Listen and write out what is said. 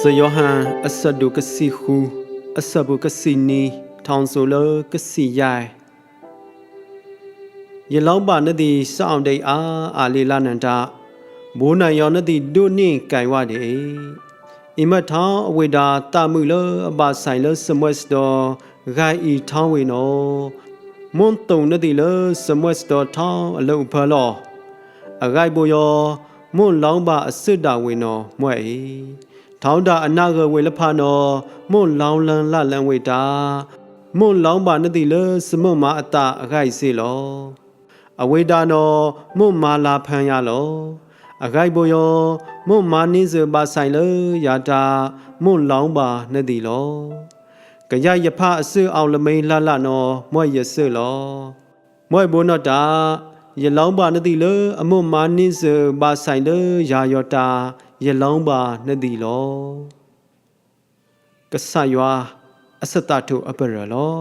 စယောဟန်အဆဒုကစီခူအဆဘုကစီနီထောင်ဆိုလကစီယိုင်ယလောင်းပါနတိစောင့်တိတ်အားအာလီလာနန္တာဘိုးနိုင်ယောနတိဒုနှင့်ကြိုင်ဝတဲ့အိမထောင်းအဝေတာတမှုလအပါဆိုင်လစမွက်စတော်ဂိုင်ဤထောင်းဝေနောမွန်တုံနတိလစမွက်စတော်ထောင်းအလုံးဖလော အဂိုက်ဘိုယောမွန်လောင်းပါအစစ်တာဝေနောမွဲ့ဤထောင်းတာအနာကဝေလဖာနောမွန်လောင်းလန်လလန်ဝေတာမွန်လောင်းပါနတိလစမွန်မာအတာအခိုက်စေလောအဝေတာနောမွန်မာလာဖန်ရလောအခိုက်ဘောယောမွန်မာနိစပါဆိုင်လယာတာမွန်လောင်းပါနတိလောကြရယဖအစွအောင်လမိန်လှလှနောမွဲ့ရစွလောမွဲ့ဘုနောတာ ယလောင်းပါနတိလအမွန်မာနိစပါဆိုင်လယာယောတာရလောင်းပါနှစ်တီလောကဆယွာအစတတုအပရလော